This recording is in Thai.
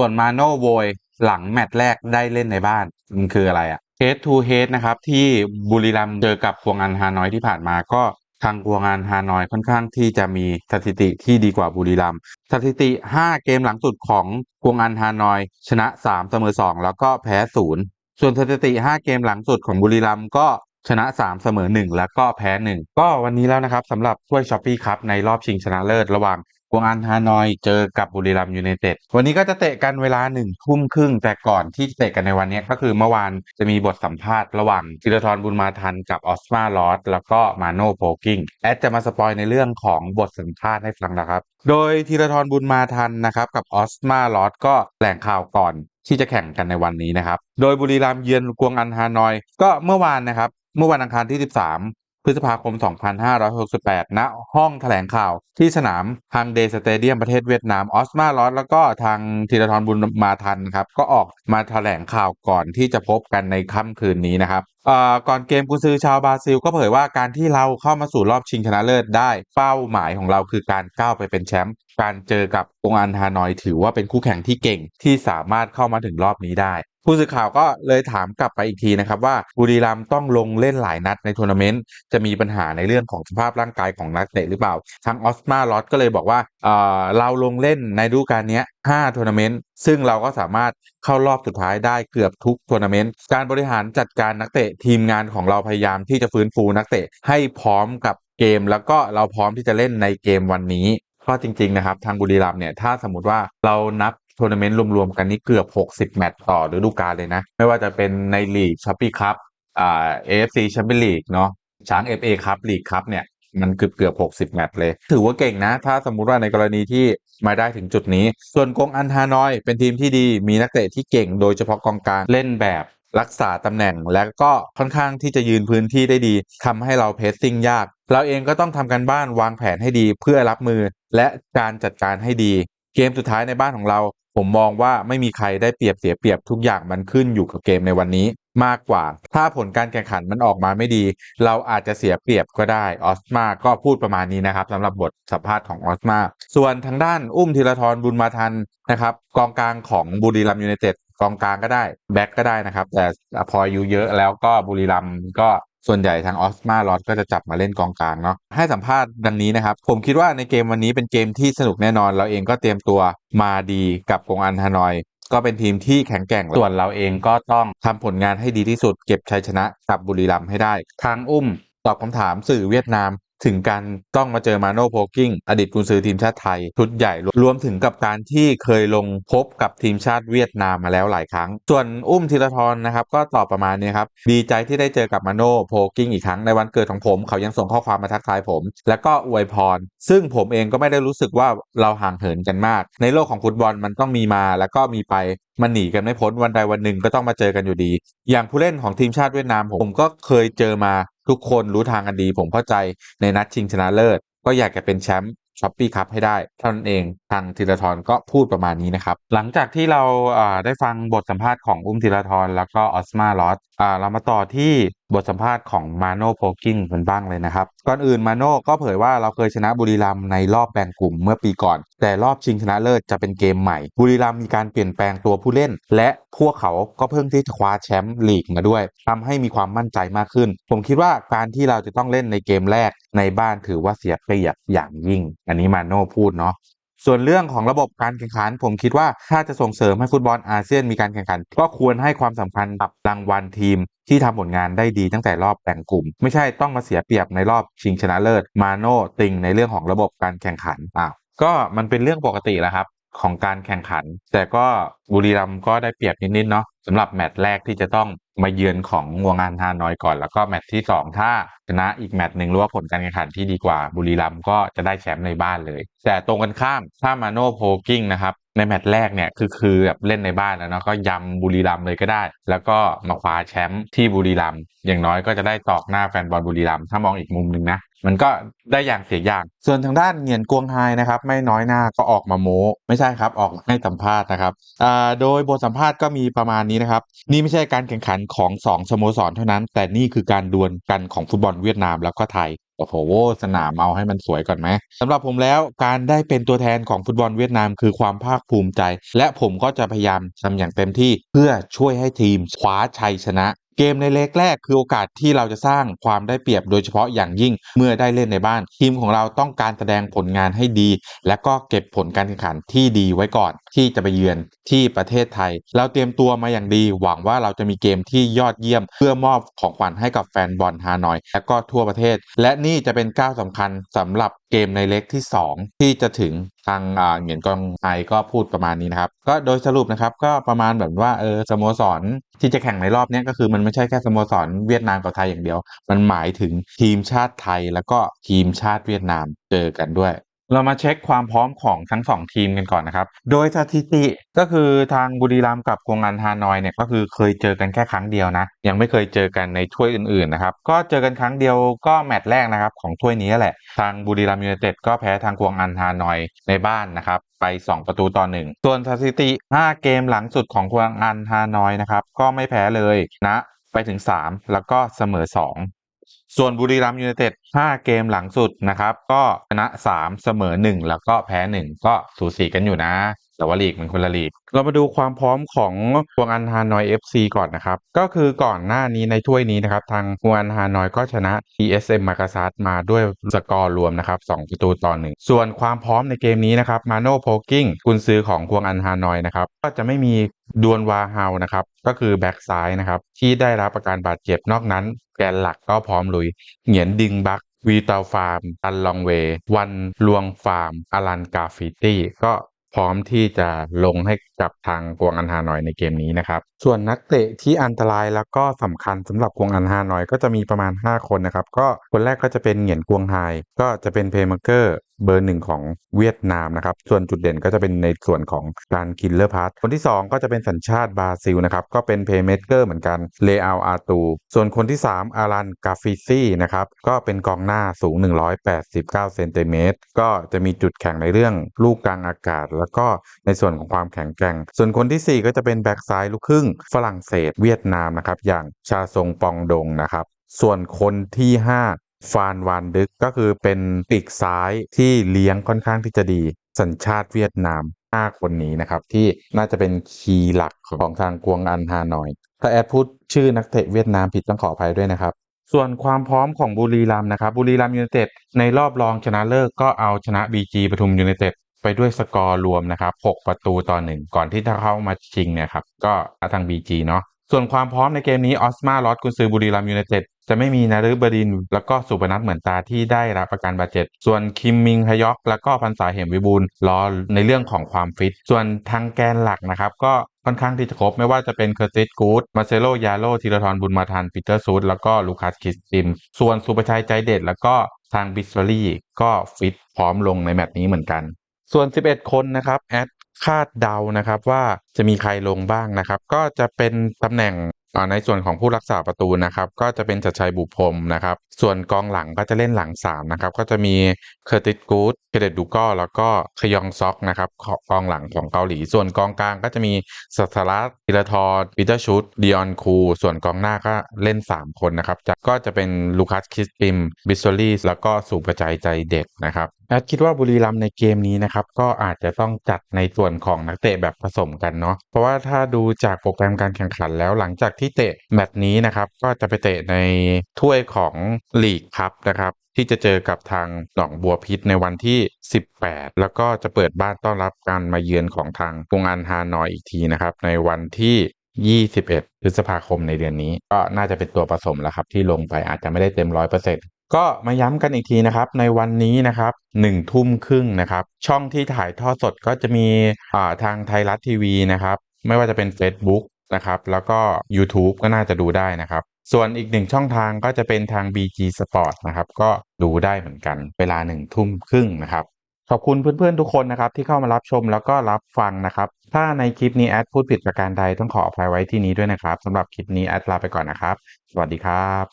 ส่วนมาโนโวยหลังแมตช์แรกได้เล่นในบ้าน มันคืออะไรอะ head to head นะครับ ที่บุรีรัมย์เจอกับพวงอันฮานอยที่ผ่านมาก็ทางพวงอันฮานอยค่อนข้างที่จะมีสถิติที่ดีกว่าบุรีรัมย์สถิติ 5 เกมหลังสุดของพวงอันฮานอย ชนะ 3 เสมอ 2 แล้วก็แพ้ 0 ส่วนสถิติ 5 เกมหลังสุดของบุรีรัมย์ก็ชนะ 3 เสมอ 1 แล้วก็แพ้ 1 ก็วันนี้แล้วนะครับสำหรับถ้วยช้อปปี้ครับในรอบชิงชนะเลิศระหว่าง กวงอันฮานอยเจอกับบุรีรัมยูไนเต็ดวันนี้ก็จะเตะกันเวลาหนึ่งทุ่มครึ่ง แต่ก่อนที่จะเตะกันในวันนี้ก็คือเมื่อวานจะมีบทสัมภาษณ์ระหว่างธีรทรบุญมาทันกับออสมาลอสแล้วก็มาโนโพกิ้งแอดจะมาสปอยในเรื่องของบทสัมภาษณ์ให้ฟังนะครับ โดยธีรทรบุญมาทันนะครับกับออสมาลอสก็แถลงข่าวก่อนที่จะแข่งกันในวันนี้นะครับโดยบุรีรัมย์เยือนกวงอันฮานอย ก็เมื่อวานนะครับเมื่อวันอังคารที่ 13 พฤษภาคม 2568 ณ ห้องแถลงข่าวที่สนามฮังเดสเตเดียมประเทศเวียดนามออสมาลอสแล้วก็ทางธีรทรบุญมาทันครับ ก็ออกมาแถลงข่าวก่อนที่จะพบกันในค่ำคืนนี้นะครับก่อนเกมกุซือชาวบราซิล ก็เผยว่าการที่เราเข้ามาสู่รอบชิงชนะเลิศได้ เป้าหมายของเราคือการก้าวไปเป็นแชมป์การเจอกับองอันฮานอยถือว่าเป็นคู่แข่งที่เก่งที่สามารถเข้ามาถึงรอบนี้ได้ ผู้สื่อข่าวก็เลยถามกลับไปอีกทีนะครับว่าบุรีรัมย์ต้องลงเล่นหลายนัดในทัวร์นาเมนต์จะมีปัญหาในเรื่องของสภาพร่างกายของนักเตะหรือเปล่าทางออสมาลอสก็เลยบอกว่าเออเราลงเล่นในฤดูกาลนี้5ทัวร์นาเมนต์ซึ่งเราก็สามารถเข้ารอบสุดท้ายได้เกือบทุกทัวร์นาเมนต์การบริหารจัดการนักเตะทีมงานของเราพยายามที่จะฟื้นฟูนักเตะให้พร้อมกับเกม แล้วก็เราพร้อมที่จะเล่นในเกมวันนี้ก็จริงๆนะครับทางบุรีรัมย์เนี่ยถ้าสมมติว่าเรานับ ทัวร์นาเมนต์รวมๆกันนี่เกือบ 60 แมตช์ต่อฤดูกาลเลยนะ ไม่ว่าจะเป็นในลีกช้อปปี้คัพอ่า AFC แชมเปี้ยนลีกเนาะช้าง FA คัพลีกคัพเนี่ยมันเกือบเกือบ 60 แมตช์เลย ถือว่าเก่งนะ ถ้าสมมุติว่าในกรณีที่มาได้ถึงจุดนี้ ส่วนกงอันฮานอยเป็นทีมที่ดีมีนักเตะที่เก่งโดยเฉพาะกองกลางเล่นแบบรักษาตำแหน่งและก็ค่อนข้างที่จะยืนพื้นที่ได้ดีทำให้เราเพสซิ่งยาก เราเองก็ต้องทำการบ้านวางแผนให้ดีเพื่อรับมือและการจัดการให้ดี เกมสุดท้ายในบ้านของเรา ผมมองว่าไม่มีใครได้เปรียบเสียเปรียบทุกอย่างมันขึ้นอยู่กับเกมในวันนี้มากกว่า ถ้าผลการแข่งขันมันออกมาไม่ดี เราอาจจะเสียเปรียบก็ได้ออสมาก็พูดประมาณนี้นะครับสำหรับบทสัมภาษณ์ของออสมาส่วนทางด้านอุ้มธีรทรบุญมาทันนะครับกองกลางของบุรีรัมยูไนเต็ดกองกลางก็ได้แบ็กก็ได้นะครับ แต่พออายุเยอะแล้วก็บุรีรัมก็ ส่วนใหญ่ทางออสมาลอสก็จะจับมาเล่นกองกลางเนาะให้สัมภาษณ์ดังนี้นะครับ ผมคิดว่าในเกมวันนี้เป็นเกมที่สนุกแน่นอน เราเองก็เตรียมตัวมาดีกับกงอันฮานอย ก็เป็นทีมที่แข็งแกร่งส่วนเราเองก็ต้องทำผลงานให้ดีที่สุด เก็บชัยชนะกับบุรีรัมย์ให้ได้ ทางอุ้มตอบคำถามสื่อเวียดนาม ถึงการต้องมาเจอมาโนโพกิ้งอดีตกุนซือทีมชาติไทย ชุดใหญ่รวมถึงกับการที่เคยลงพบกับทีมชาติเวียดนามมาแล้วหลายครั้ง ส่วนอุ้มธีรทรนะครับ ก็ตอบประมาณนี้ครับดีใจที่ได้เจอกับมาโนโพกิ้งอีกครั้งในวันเกิดของผม เขายังส่งข้อความมาทักทายผม แล้วก็อวยพร ซึ่งผมเองก็ไม่ได้รู้สึกว่าเราห่างเหินกันมาก ในโลกของฟุตบอลมันต้องมีมาแล้วก็มีไปมันหนีกันไม่พ้นวันใดวันหนึ่งก็ต้องมาเจอกันอยู่ดี อย่างผู้เล่นของทีมชาติเวียดนามผมผมก็เคยเจอมา ทุกคนรู้ทางกันดีผมเข้าใจในนัดชิงชนะเลิศ ก็อยากจะเป็นแชมป์ ช้อปปี้คัพให้ได้เท่านั้นเองทางธีรทรก็พูดประมาณนี้นะครับ หลังจากที่เราได้ฟังบทสัมภาษณ์ของอุ้มธีรทรแล้วก็ออสมาลอสเรามาต่อที่บทสัมภาษณ์ของมาโนโพกิ้งกันบ้างเลยนะครับ ก่อนอื่นมาโนก็เผยว่าเราเคยชนะบุรีรัมในรอบแบ่งกลุ่มเมื่อปีก่อน แต่รอบชิงชนะเลิศจะเป็นเกมใหม่ บุรีรัมมีการเปลี่ยนแปลงตัวผู้เล่น และพวกเขาก็เพิ่งที่จะคว้าแชมป์ลีกมาด้วยทำให้มีความมั่นใจมากขึ้น ผมคิดว่าการที่เราจะต้องเล่นในเกมแรก ในบ้านถือว่าเสียเปรียบอย่างยิ่ง อันนี้มาโน่พูดเนาะส่วนเรื่องของระบบการแข่งขัน ผมคิดว่าถ้าจะส่งเสริมให้ฟุตบอลอาเซียนมีการแข่งขัน ก็ควรให้ความสำคัญกับรางวัลทีม ที่ทำผลงานได้ดีตั้งแต่รอบแบ่งกลุ่ม ไม่ใช่ต้องมาเสียเปรียบในรอบชิงชนะเลิศ มาโน่ติงในเรื่องของระบบการแข่งขันอ้าวก็มันเป็นเรื่องปกติแหละครับของการแข่งขัน แต่ก็บุรีรัมย์ก็ได้เปรียบนิดๆเนาะ สำหรับแมตช์แรกที่จะต้องมาเยือนของงัวงานฮานอยก่อน แล้วก็แมตช์ที่ 2 ถ้าชนะอีกแมตช์หนึ่งหรือว่าผลการแข่งขันที่ดีกว่าบุรีรัมย์ก็จะได้แชมป์ในบ้านเลย แต่ตรงกันข้ามถ้ามาโนโพกิ้งนะครับในแมตช์แรกเนี่ยคือคือแบบเล่นในบ้านแล้วเนาะก็ยำบุรีรัมย์เลยก็ได้ แล้วก็มาคว้าแชมป์ที่บุรีรัมย์อย่างน้อยก็จะได้ตอกหน้าแฟนบอลบุรีรัมย์ถ้ามองอีกมุมหนึ่งนะมันก็ได้อย่างเสียอย่าง ส่วนทางด้านเงียนกวงไฮนะครับไม่น้อยหน้าก็ออกมาโม้ ไม่ใช่ครับออกให้สัมภาษณ์นะครับโดยบทสัมภาษณ์ก็มีประมาณนี้นะครับ นี่ไม่ใช่การแข่งขันของ2สโมสรเท่านั้น แต่นี่คือการดวลกันของฟุตบอลเวียดนามแล้วก็ไทยโอ้โหสนามเอาให้มันสวยก่อนไหมสำหรับผมแล้วการได้เป็นตัวแทนของฟุตบอลเวียดนามคือความภาคภูมิใจ และผมก็จะพยายามทำอย่างเต็มที่เพื่อช่วยให้ทีมคว้าชัยชนะ เกมในเล็กแรกคือโอกาสที่เราจะสร้างความได้เปรียบโดยเฉพาะอย่างยิ่งเมื่อได้เล่นในบ้าน ทีมของเราต้องการแสดงผลงานให้ดี และก็เก็บผลการแข่งขันที่ดีไว้ก่อน ที่จะไปเยือนที่ประเทศไทย เราเตรียมตัวมาอย่างดี หวังว่าเราจะมีเกมที่ยอดเยี่ยม เพื่อมอบของขวัญให้กับแฟนบอลฮานอย และก็ทั่วประเทศ และนี่จะเป็นก้าวสำคัญสำหรับ เกมในเล็กที่ 2 ที่จะถึงทางอ่าเหงียนกองไอก็พูดประมาณนี้นะครับ ก็โดยสรุปนะครับก็ประมาณแบบว่าเออสโมสรที่จะแข่งในรอบนี้ก็คือมันไม่ใช่แค่สโมสรเวียดนามกับไทยอย่างเดียว มันหมายถึงทีมชาติไทยแล้วก็ทีมชาติเวียดนามเจอกันด้วย เรามาเช็คความพร้อมของทั้งสองทีมกันก่อนนะครับ โดยสถิติก็คือทางบุรีรัมย์กับกวงอันฮานอยเนี่ยก็คือเคยเจอกันแค่ครั้งเดียวนะ ยังไม่เคยเจอกันในถ้วยอื่นๆนะครับ ก็เจอกันครั้งเดียวก็แมตช์แรกนะครับของถ้วยนี้แหละ ทางบุรีรัมย์ยูไนเต็ดก็แพ้ทางกวงอันฮานอยในบ้านนะครับไป 2 ประตูต่อหนึ่งส่วนสถิติ 5 เกมหลังสุดของกวงอันฮานอยนะครับก็ไม่แพ้เลยนะไปถึง 3 แล้วก็เสมอ 2 ส่วนบุรีรัมยูไนเต็ด5เกมหลังสุดนะครับ ก็ชนะ 3 เสมอ 1 แล้วก็แพ้ 1 ก็สูสีกันอยู่นะ แต่ว่าลีกมันคนละลีก เรามาดูความพร้อมของฮวงอันฮานอย FC ก่อนนะครับ ก็คือก่อนหน้านี้ในถ้วยนี้นะครับ ทางฮวงอันฮานอยก็ชนะ TSM มากาซัสมาด้วยสกอร์รวมนะครับ2ประตูต่อหนึ่งส่วนความพร้อมในเกมนี้นะครับมาโน่โพกิ้งกุนซือของฮวงอันฮานอยนะครับ ก็จะไม่มีดวนวาเฮานะครับ ก็คือแบ็กซ้ายนะครับ ที่ได้รับอาการบาดเจ็บนอกนั้น แกนหลักก็พร้อมลุย เหงียนดิงบักวีตาฟาร์มอันลองเววันลวงฟาร์ม อลันกาฟิตี้ ก็ ร้อมที่จะลงให้กับทางกวงอันฮานอยในเกมนี้นะครับ ส่วนนักเตะที่อันตรายแล้วก็สำคัญสำหรับกวงอันฮานอยก็จะมีประมาณ 5 คนนะครับ ก็คนแรกก็จะเป็นเหงียนกวงไฮก็จะเป็นเพย์เมเกอร์ เบอร์หนึ่งของเวียดนามนะครับ ส่วนจุดเด่นก็จะเป็นในส่วนของการคิลเลอร์พาร์คนที่ 2 ก็จะเป็นสัญชาติบราซิลนะครับ ก็เป็นเพย์เมเกอร์เหมือนกันเลอาอาตู ส่วนคนที่ 3 อารันกาฟิซี่นะครับ ก็เป็นกองหน้าสูง 189เซนติเมตรก็จะมีจุดแข็งในเรื่องลูกกลางอากาศ แล้วก็ในส่วนของความแข็งแกร่ง ส่วนคนที่ 4 ก็จะเป็นแบ็กซ้ายลูกครึ่งฝรั่งเศสเวียดนามนะครับ อย่างชาซงปองดงนะครับ ส่วนคนที่ 5 ฟานวานดึกก็คือเป็นปีกซ้ายที่เลี้ยงค่อนข้างที่จะดี สัญชาติเวียดนาม 5 คนนี้นะครับ ที่น่าจะเป็นคีย์หลักของทางกวงอันฮานอย ถ้าแอดพูดชื่อนักเตะเวียดนามผิดต้องขออภัยด้วยนะครับ ส่วนความพร้อมของบุรีรัมย์นะครับบุรีรัมย์ยูไนเต็ดในรอบรองชนะเลิกก็เอาชนะ BG ปทุมยูไนเต็ดไปด้วยสกอร์รวมนะครับ 6 ประตูต่อหนึ่งก่อนที่จะเข้ามาชิงเนี่ยครับก็ทาง BG เนาะส่วนความพร้อมในเกมนี้ออสมาลอสกุนซือบุรีรัมย์ยูไนเต็ด จะไม่มีนารึบดิน แล้วก็สุพนัทเหมือนตาที่ได้รับอาการบาดเจ็บ ส่วนคิมมิงฮยอกแล้วก็พันษาเหมวิบูลรอในเรื่องของความฟิต ส่วนทางแกนหลักนะครับก็ค่อนข้างที่จะครบไม่ว่าจะเป็นเคอร์ติสกูดมาเซโลยาโลธีรทรบุญมาทันปีเตอร์ซูดแล้วก็ลูคัสคิสติม ส่วนสุประชัยใจเด็ด แล้วก็ทางบิสเบอรี่ก็ฟิตพร้อมลงในแมตช์นี้เหมือนกัน ส่วน 11 คนนะครับแอดคาดเดานะครับว่าจะมีใครลงบ้างนะครับ ก็จะเป็นตำแหน่ง ในส่วนของผู้รักษาประตูนะครับก็จะเป็นชัดชัยบุพรมนะครับ ส่วนกองหลังก็จะเล่นหลัง3นะครับก็จะมีเคอร์ติสกูดเคเดตดูก็แล้วก็คยองซอกนะครับกองหลังของเกาหลี ส่วนกองกลางก็จะมีสัสลัสอิลทอร์ปีเตอร์ชูดดิออนคู ส่วนกองหน้าก็เล่น 3 คนนะครับก็จะเป็นลูคัสคิสติมบิสโซลีแล้วก็สุประชัยใจเด็ดนะครับ แอดคิดว่าบุรีรัมย์ในเกมนี้นะครับก็อาจจะต้องจัดในส่วนของนักเตะแบบผสมกันเนาะเพราะว่าถ้าดูจากโปรแกรมการแข่งขันแล้วหลังจากที่เตะแมตช์นี้นะครับก็จะไปเตะในถ้วยของลีกครับนะครับที่จะเจอกับทางหนองบัวพิษในวันที่ 18 แล้วก็จะเปิดบ้านต้อนรับการมาเยือนของทางกรุงอันฮานอยอีกทีนะครับในวันที่ 21 พฤษภาคมในเดือนนี้ ก็น่าจะเป็นตัวผสมแล้วครับที่ลงไปอาจจะไม่ได้เต็มร้อยเปอร์เซ็นต์ ก็มาย้ำกันอีกทีนะครับในวันนี้นะครับหนึ่งทุ่มครึ่งนะครับ ช่องที่ถ่ายทอดสดก็จะมีาทางไทยรัฐทีวีนะครับ ไม่ว่าจะเป็น Facebook นะครับแล้วก็ YouTube ก็น่าจะดูได้นะครับ ส่วนอีกหนึ่งช่องทางก็จะเป็นทาง BG Sport นะครับ ก็ดูได้เหมือนกันเวลาหนึ่งทุ่มครึ่งนะครับ ขอบคุณเพื่อนๆทุกคนนะครับ ที่เข้ามารับชมแล้วก็รับฟังนะครับ ถ้าในคลิปนี้แอดพูดผิดประการใดต้องขออภัยไว้ที่นี้ด้วยนะครับสำหรับคลิปนี้แอดลาไปก่อนนะครับ สวัสดีครับ